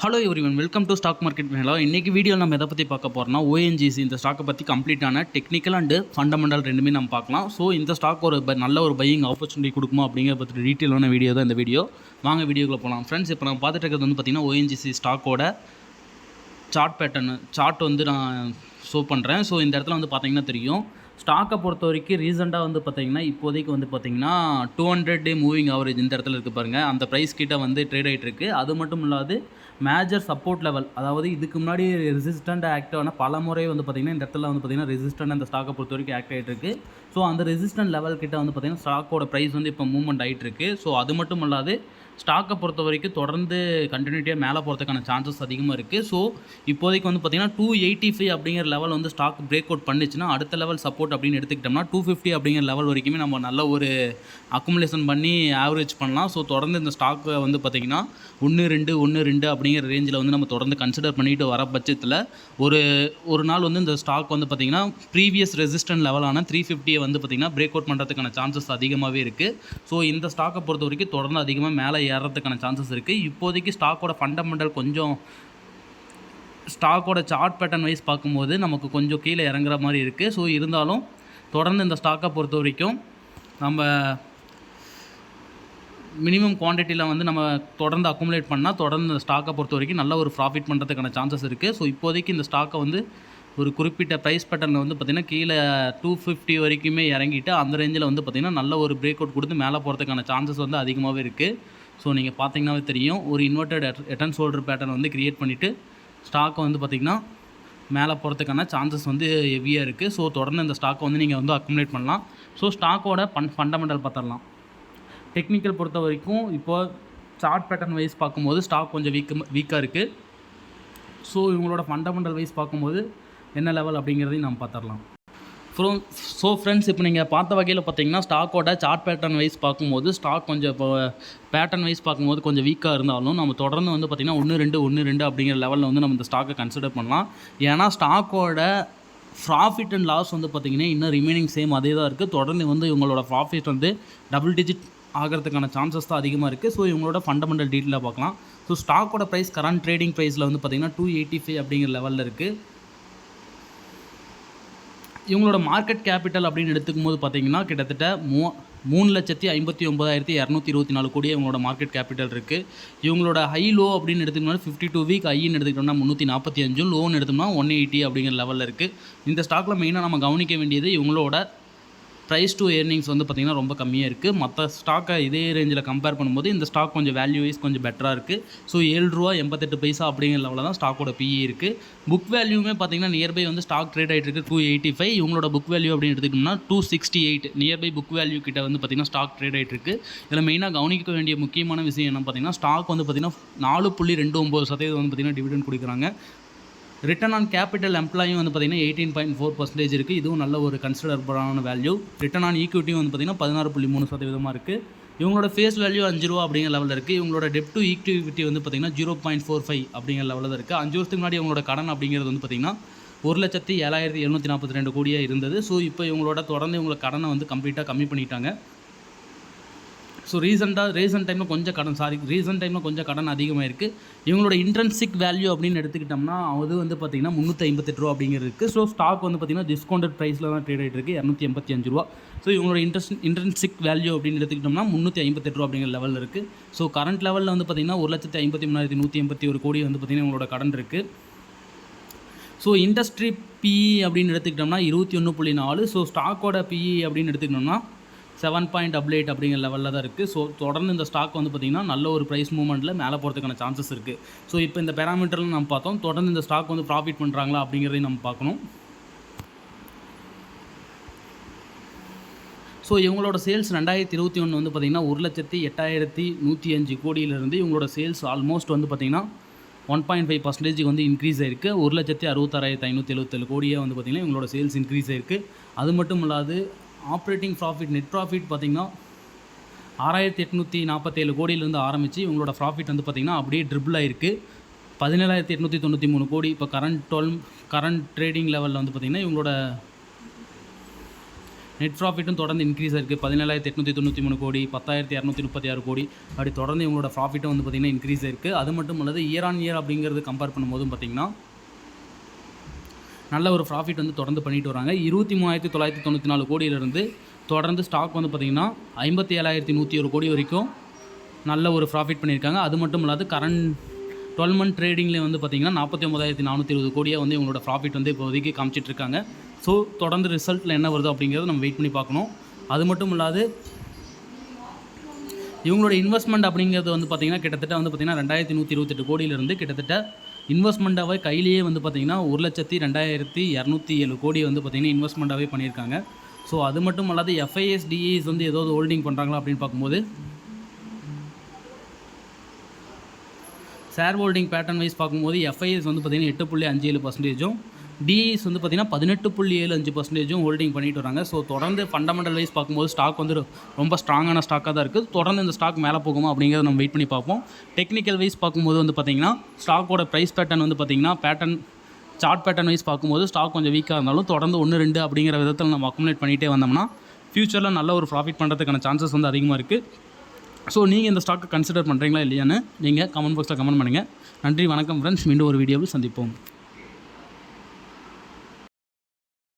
Hello everyone welcome to stock market மேலா. இன்றைக்கி video நம்ம எதை பற்றி பார்க்க போகிறோம்னா ஓஎன்ஜிசி இந்த ஸ்டாக்கை பற்றி கம்ப்ளீட்டான டெக்னிக்கல் அண்டு ஃபண்டமெண்டல் ரெண்டுமே நம்ம பார்க்கலாம். ஸோ இந்த ஸ்டாக் ஒரு ப- நல்ல ஒரு பையிங் ஆப்பர்ச்சுனிட்டி கொடுக்குமா அப்படிங்கிற பற்றி டீட்டெயிலான வீடியோ தான் இந்த வீடியோ வாங்க வீடியோக்குள்ளே போகலாம் ஃப்ரெண்ட்ஸ் இப்போ நம்ம பார்த்துட்டு இருக்கிறது வந்து பார்த்திங்கன்னா ஓஎன்ஜிசி ஸ்டாக்கோட சார்ட் பேட்டர்னு சார்ட் வந்து நான் ஷோ பண்ணுறேன் ஸோ இந்த இடத்துல வந்து பார்த்திங்கன்னா தெரியும். ஸ்டாக்கை பொறுத்த வரைக்கும் ரீசெண்டாக வந்து பார்த்தீங்கன்னா இப்போதைக்கு வந்து பார்த்தீங்கன்னா two hundred day moving average இந்த இடத்துல இருக்குது பாருங்கள் அந்த ப்ரைஸ் கிட்ட வந்து ட்ரேட் ஆகிட்டுருக்கு அது மட்டும் இல்லாது மேஜர் சப்போர்ட் லெவல் அதாவது இதுக்கு முன்னாடி ரெசிஸ்டண்ட் ஆக்ட் ஆன பல முறை வந்து பார்த்தீங்கன்னா இந்த இடத்துல வந்து பார்த்தீங்கன்னா ரெசிஸ்டன்ட் அந்த ஸ்டாக்கை பொறுத்த வரைக்கும் ஆக்ட் ஆகிட்டு இருக்கு. ஸோ அந்த ரெசிஸ்டன்ட் லெவல் கிட்ட வந்து பார்த்தீங்கன்னா ஸ்டாக்கோட ப்ரைஸ் வந்து இப்போ மூவ்மெண்ட் ஆகிட்டு இருக்கு. ஸோ அது மட்டும் இல்லாது ஸ்டாக்கை பொறுத்த வரைக்கும் தொடர்ந்து கண்டினியூட்டியாக மேலே போகிறதுக்கான சான்சஸ் அதிகமாக இருக்குது ஸோ இப்போதைக்கு வந்து பார்த்தீங்கன்னா டூ எயிட்டி ஃபைவ் அப்படிங்கிற லெவல் வந்து ஸ்டாக் பிரேக் அவுட் பண்ணிச்சுன்னா அடுத்த லெவல் சப்போர்ட் அப்படின்னு எடுத்துக்கிட்டோம்னா டூ ஃபிஃப்டி அப்படிங்கிற லெவல் வரைக்குமே நம்ம நல்ல ஒரு அக்குமுலேஷன் பண்ணி ஆவரேஜ் பண்ணலாம். ஸோ தொடர்ந்து இந்த ஸ்டாக்கை வந்து பார்த்திங்கன்னா ஒன்று ரெண்டு ஒன்று ரெண்டு அப்படிங்கிற ரேஞ்சில் வந்து நம்ம தொடர்ந்து கன்சிடர் பண்ணிட்டு வர பட்சத்தில் ஒரு ஒரு நாள் வந்து இந்த ஸ்டாக் வந்து பார்த்திங்கன்னா ப்ரீவியஸ் ரெசிஸ்டன்ட் லெவலான த்ரீ ஃபிஃப்டியை வந்து பார்த்திங்கன்னா பிரேக் அவுட் பண்ணுறதுக்கான சான்சஸ் அதிகமாகவே இருக்குது ஸோ இந்த ஸ்டாக்கை பொறுத்த வரைக்கும் தொடர்ந்து அதிகமாக மேலே ஏறதுக்கான சான்சஸ் இருக்குது இப்போதைக்கு ஸ்டாக்கோட ஃபண்டமெண்டல் கொஞ்சம் ஸ்டாக்கோட சார்ட் பேட்டர்ன் வைஸ் பார்க்கும்போது நமக்கு கொஞ்சம் கீழே இறங்குற மாதிரி இருக்குது ஸோ இருந்தாலும் தொடர்ந்து இந்த ஸ்டாக்கை பொறுத்த வரைக்கும் நம்ம மினிமம் குவான்டிட்டியில் வந்து நம்ம தொடர்ந்து அக்குமுலேட் பண்ணால் தொடர்ந்து இந்த ஸ்டாக்கை பொறுத்த வரைக்கும் நல்ல ஒரு ப்ராஃபிட் பண்ணுறதுக்கான சான்சஸ் இருக்குது ஸோ இப்போதைக்கு இந்த ஸ்டாக்கை வந்து ஒரு குறிப்பிட்ட ப்ரைஸ் பேட்டர்னில் வந்து பார்த்திங்கன்னா கீழே டூ ஃபிஃப்டி வரைக்குமே இறங்கிட்டு அந்த ரேஞ்சில் வந்து பார்த்திங்கன்னா நல்ல ஒரு பிரேக் அவுட் கொடுத்து மேலே போகிறதுக்கான சான்சஸ் வந்து அதிகமாகவே இருக்குது ஸோ நீங்கள் பார்த்தீங்கன்னாவே தெரியும். ஒரு inverted head and shoulder pattern வந்து கிரியேட் பண்ணிவிட்டு ஸ்டாக்கை வந்து பார்த்திங்கன்னா மேலே போகிறதுக்கான சான்சஸ் வந்து ஹெவியாக இருக்குது ஸோ தொடர்ந்து இந்த ஸ்டாக்கை வந்து நீங்கள் வந்து அக்குமுலேட் பண்ணலாம். ஸோ ஸ்டாக்கோட பன் ஃபண்டமெண்டல் பார்த்துடலாம் டெக்னிக்கல் பொறுத்த வரைக்கும் இப்போ சார்ட் பேட்டர்ன் வைஸ் பார்க்கும்போது ஸ்டாக் கொஞ்சம் வீக் வீக்காக இருக்குது ஸோ இவங்களோட ஃபண்டமெண்டல் வைஸ் பார்க்கும்போது என்ன லெவல் அப்படிங்கிறதையும் நம்ம பார்த்துடலாம் ஸோ ஸோ ஃப்ரெண்ட்ஸ் இப்போ நீங்கள் பார்த்த வகையில் பார்த்தீங்கன்னா ஸ்டாக்கோட சார்ட் பேட்டர்ன் வைஸ் பார்க்கும்போது ஸ்டாக் கொஞ்சம் இப்போ பேட்டர்ன் வைஸ் பார்க்கும்போது கொஞ்சம் வீக்காக இருந்தாலும் நம்ம தொடர்ந்து வந்து பார்த்திங்கன்னா ஒன்று ரெண்டு ஒன்று ரெண்டு அப்படிங்கிற லெவலில் வந்து நம்ம இந்த ஸ்டாக்கை கன்சிடர் பண்ணலாம். ஏன்னா ஸ்டாக்கோட ப்ராஃபிட் அண்ட் லாஸ் வந்து பார்த்திங்கன்னா இன்னும் ரிமைனிங் சேம் அதே தான் இருக்குது தொடர்ந்து வந்து இவங்களோட ப்ராஃபிட் வந்து டபுள் டிஜிட் ஆகிறதுக்கான சான்சஸ் தான் அதிகமாக இருக்குது ஸோ இவங்களோட ஃபண்டமெண்டல் டீட்டெயிலாக பார்க்கலாம். ஸோ ஸ்டாக்கோட ப்ரைஸ் கரண்ட் ட்ரேடிங் ப்ரைஸில் வந்து பார்த்திங்கன்னா டூ எயிட்டி ஃபைவ் அப்படிங்கிற லெவலில் இருக்குது இவங்களோட மார்க்கெட் கேபிட்டல் அப்படின்னு எடுத்துக்கும் போது பார்த்தீங்கன்னா கிட்டத்தட்ட மூ மூணு லட்சத்தி ஐம்பத்தி ஒம்பதாயிரத்தி இரநூத்தி இருபத்தி நாலு கோடி இவங்களோட மார்க்கெட் கேபிட்டல் இருக்குது இவங்களோட ஹை லோ அப்படின்னு எடுத்துக்கிட்டோம்னா ஃபிஃப்டி டூ வீக் ஐன்னு எடுத்துக்கிட்டோம்னா முந்நூற்றி நாற்பத்தி அஞ்சும். லோன் எடுத்தோம்னா ஒன் எயிட்டி அப்படிங்கிற லெவலில் இருக்குது இந்த ஸ்டாக்கில் மெயினாக நம்ம கவனிக்க வேண்டியது இவங்களோட ப்ரைஸ் டு ஏர்னிங்ஸ் வந்து பார்த்திங்கன்னா ரொம்ப கம்மியாக இருக்குது மற்ற ஸ்டாக்கை இதே ரேஞ்சில் கம்பேர் பண்ணும்போது இந்த ஸ்டாக் கொஞ்சம் வேல்யூ வைஸ் கொஞ்சம் பெட்டராக இருக்குது ஸோ ஏழு ரூபா எண்பத்தெட்டு பைசா அப்படிங்கிற லெவலில் தான் ஸ்டாக்கோட பிஇ இருக்குது புக் வேல்யூமே பார்த்தீங்கன்னா நியர்பை வந்து ஸ்டாக் ட்ரேட் ஆகிட்டு இருக்கு டூ எயிட்டி ஃபைவ் இவங்களோட புக் வேல்யூ அப்படின்னு எடுத்துக்கிட்டோம்னா two sixty eight nearby book value கிட்ட வந்து பார்த்திங்கன்னா ஸ்டாக் ட்ரேட் ஆகிட்டு இருக்கு. இதில் மெயினாக கவனிக்க வேண்டிய முக்கியமான விஷயம் என்ன பார்த்தீங்கன்னா ஸ்டாக் வந்து பார்த்திங்கன்னா நாலு புள்ளி ரெண்டு ஒம்பது சதவீதம் வந்து பார்த்திங்கன்னா டிவிடெண்ட் கொடுக்குறாங்க. ரிட்டர்ன் ஆன் கேபிட்டல் எம்ப்ளாயும் வந்து பார்த்திங்கன்னா எயிட்டீன் பாயிண்ட் ஃபோர் பர்சன்டேஜ் இருக்குது இதுவும் நல்ல ஒரு கன்சிடரபிளான வேல்யூ ரிட்டர்ன் ஆன் ஈக்விட்டியும் வந்து பார்த்திங்கன்னா பதினாறு புள்ளி மூணு சதவீதமாக இருக்குது இவங்களோட ஃபேஸ் வேல்யூ அஞ்சு ரூபா அப்படிங்கிற லெவலில் இருக்குது இவங்களோட டெப் டு ஈக்விட்டி வந்து பார்த்திங்கன்னா ஜீரோ பாயிண்ட் ஃபோர் ஃபைவ் அப்படிங்கிற லெவலில் இருக்குது அஞ்சு வருஷத்துக்கு முன்னாடி இவங்களோட கடன் அப்படிங்கிறது வந்து பார்த்திங்கன்னா ஒரு லட்சத்தி ஏழாயிரத்தி எழுநூற்றி நாற்பத்தி ரெண்டு கோடியாக இருந்தது. ஸோ இப்போ இவங்களோட தொடர்ந்து இவங்களோட கடனை வந்து கம்ப்ளீட்டாக கம்மி பண்ணிட்டாங்க. ஸோ ரீசெண்டாக ரீசெண்ட் டைமில் கொஞ்சம் கடன் சாரி ரீசெண்ட் டைமில் கொஞ்சம் கடன் அதிகமாக இருக்குது இவங்களோட இன்ட்ரென்சிக் வேல்யூ அப்படின்னு எடுத்துக்கிட்டோம்னா அது வந்து பார்த்திங்கன்னா முந்நூற்றி ஐம்பத்தெட்டு ரூபா அப்படிங்கிறது இருக்குது ஸோ ஸ்டாக் வந்து பார்த்திங்கன்னா டிஸ்கவுண்டட் ப்ரைஸில் தான் ட்ரேட் ஆகிட்டு இருக்குது இரநூத்தி எண்பத்தி அஞ்சு ரூபா. ஸோ இவங்களோட இன்ட்ரெஸ்ட் இன்ட்ரென்சிக் வேல்யூ அப்படின்னு எடுத்துக்கிட்டோம்னா முந்நூற்றி ஐம்பத்தெட்டு ரூபா அப்படிங்கிற லெவலில் இருக்குது ஸோ கரண்ட் லெவலில் வந்து பார்த்திங்கன்னா ஒரு லட்சத்தி ஐம்பத்தி மூணாயிரத்தி நூற்றி எண்பத்தி ஒரு கோடி வந்து பார்த்திங்கன்னா இவங்களோட கடன் இருக்குது ஸோ இண்டஸ்ட்ரி பிஇ அப்படின்னு எடுத்துக்கிட்டோம்னா இருபத்தி ஒன்று புள்ளி நாலு. ஸோ ஸ்டாக்கோட பிஇ அப்படின்னு எடுத்துக்கிட்டோம்னா செவன் பாயிண்ட் டபுள் எயிட் அப்படிங்கிற லெவலில் தான் இருக்குது ஸோ தொடர்ந்து இந்த ஸ்டாக் வந்து பார்த்திங்கன்னா நல்ல ஒரு ப்ரைஸ் மூவ்மெண்ட்டில் மேலே போகிறதுக்கான சான்சஸ் இருக்குது ஸோ இப்போ இந்த பேராமீட்டரில் நம்ம பார்த்தோம். தொடர்ந்து இந்த ஸ்டாக் வந்து ப்ராஃபிட் பண்ணுறாங்களா அப்படிங்கிறதையும் நம்ம பார்க்கணும். ஸோ இவங்களோட சேல்ஸ் ரெண்டாயிரத்தி இருபத்தி ஒன்று வந்து பார்த்திங்கன்னா ஒரு லட்சத்தி எட்டாயிரத்தி நூற்றி அஞ்சு கோடியிலேருந்து இவங்களோட சேல்ஸ் ஆல்மோஸ்ட் வந்து பார்த்திங்கன்னா ஒன் பாயிண்ட் ஃபைவ் பர்சன்டேஜுக்கு வந்து இன்க்ரீஸ் ஆயிருக்கு. ஒரு லட்சத்தி அறுபத்தாறாயிரத்தி ஐநூற்றி எழுபத்தேழு கோடியே வந்து பார்த்திங்கன்னா இவங்களோட சேல்ஸ் இன்க்ரீஸ் ஆயிருக்கு. அது மட்டும் இல்லாது ஆப்ரேட்டிங் ப்ராஃபிட் நெட் ப்ராஃபிட் பார்த்திங்கன்னா ஆறாயிரத்தி எட்நூற்றி நாற்பத்தேழு கோடியிலேருந்து ஆரம்பித்து இவங்களோட ப்ராஃபிட் வந்து பார்த்திங்கன்னா அப்படியே ட்ரிபிள் ஆயிருக்கு. பதினேழாயிரத்தி எட்நூற்றி தொண்ணூற்றி மூணு கோடி. இப்போ கரண்ட் டுவெல் கரண்ட் ட்ரேடிங் லெவலில் வந்து பார்த்திங்கன்னா இவங்களோட நெட் ப்ராஃபிட்டும் தொடர்ந்து இன்க்ரீஸ் இருக்குது பதினேழாயிரத்தி எட்நூற்றி தொண்ணூற்றி மூணு கோடி பத்தாயிரத்தி இரநூத்தி முப்பத்தி ஆறு கோடி. அப்படி தொடர்ந்து இவங்களோட ப்ராஃபிட்டும் வந்து பார்த்திங்கன்னா இன்க்ரீஸ் இருக்குது அது மட்டும் இல்லாத இயர் ஆன் இயர் அப்படிங்கிறது கம்பேர் பண்ணும்போதும் பார்த்திங்கன்னா நல்ல ஒரு ப்ராஃபிட் வந்து தொடர்ந்து பண்ணிட்டு வராங்க. இருபத்தி மூணாயிரத்தி தொள்ளாயிரத்தி தொண்ணூற்றி நாலு கோடியிலிருந்து தொடர்ந்து ஸ்டாக் வந்து பார்த்திங்கன்னா ஐம்பத்தி ஏழாயிரத்தி நூற்றி ஒரு கோடி வரைக்கும் நல்ல ஒரு ப்ராஃபிட் பண்ணியிருக்காங்க. அது மட்டும் இல்லாத கரண்ட் டுவெல் மந்த் ட்ரேடிங்லேயே வந்து பார்த்திங்கன்னா நாற்பத்தி ஒம்பதாயிரத்தி நானூற்றி இருபது கோடியாக வந்து இவங்களோட ப்ராஃபிட் வந்து இப்போதைக்கு காமிச்சிட்டிருக்காங்க ஸோ தொடர்ந்து ரிசல்ட்டில் என்ன வருது அப்படிங்கிறத நம்ம வெயிட் பண்ணி பார்க்கணும். அது மட்டும் இல்லாது இவங்களோட இன்வெஸ்ட்மெண்ட் அப்படிங்கிறது வந்து பார்த்திங்கன்னா கிட்டத்தட்ட வந்து பார்த்திங்கன்னா ரெண்டாயிரத்தி நூற்றி இருபத்தெட்டு கோடியிலிருந்து கிட்டத்தட்ட இன்வெஸ்ட்மெண்ட்டாகவே கையிலேயே வந்து பார்த்திங்கன்னா ஒரு லட்சத்தி ரெண்டாயிரத்தி இரநூத்தி ஏழு கோடி வந்து பார்த்திங்கன்னா இன்வெஸ்ட்மெண்ட்டாகவே பண்ணியிருக்காங்க. ஸோ அது மட்டும் அல்லாது எஃப்ஐஎஸ்டிஏஸ் வந்து ஏதாவது ஹோல்டிங் பண்ணுறாங்களா அப்படின்னு பார்க்கும்போது ஷேர் ஹோல்டிங் பேட்டர்ன் வைஸ் பார்க்கும்போது எஃப்ஐஎஸ் வந்து பார்த்திங்கன்னா எட்டு புள்ளி அஞ்சு ஏழு பர்சன்டேஜும் டிஇஸ் வந்து பார்த்திங்கன்னா பதினெட்டு புள்ளி ஏழு அஞ்சு பர்சன்டேஜும் ஹோல்டிங் பண்ணிட்டு வராங்க. ஸோ தொடர்ந்து ஃபண்டமெண்டல் வைஸ் பார்க்கும்போது ஸ்டாக் வந்து ரொம்ப ஸ்ட்ராங்கான ஸ்டாக்காக தான் இருக்குது. தொடர்ந்து இந்த ஸ்டாக் மேலே போகுமா அப்படிங்கிறத நம்ம வெயிட் பண்ணி பார்ப்போம். டெக்னிக்கல் வைஸ் பார்க்கும்போது வந்து பார்த்திங்கன்னா ஸ்டாக்கோட ப்ரைஸ் பேட்டர்ன் வந்து பார்த்திங்கன்னா பேட்டர்ன் சார்ட் பேட்டர்ன் வைஸ் பார்க்கும்போது ஸ்டாக் கொஞ்சம் வீக்காக இருந்தாலும் தொடர்ந்து ஒன்று ரெண்டு அப்படிங்கிற விதத்தில் நம்ம அக்குமுலேட் பண்ணிகிட்டே வந்தோம்னா ஃப்யூச்சரில் நல்ல ஒரு ப்ராஃபிட் பண்ணுறதுக்கான சான்சஸ் வந்து அதிகமாக இருக்குது ஸோ நீங்கள் இந்த ஸ்டாக்கை கன்சிடர் பண்ணுறீங்களா இல்லையான்னு நீங்கள் கமெண்ட் பாக்ஸில் கமெண்ட் பண்ணுங்கள் நன்றி வணக்கம் ஃப்ரெண்ட்ஸ் மீண்டும் ஒரு வீடியோவில் சந்திப்போம்.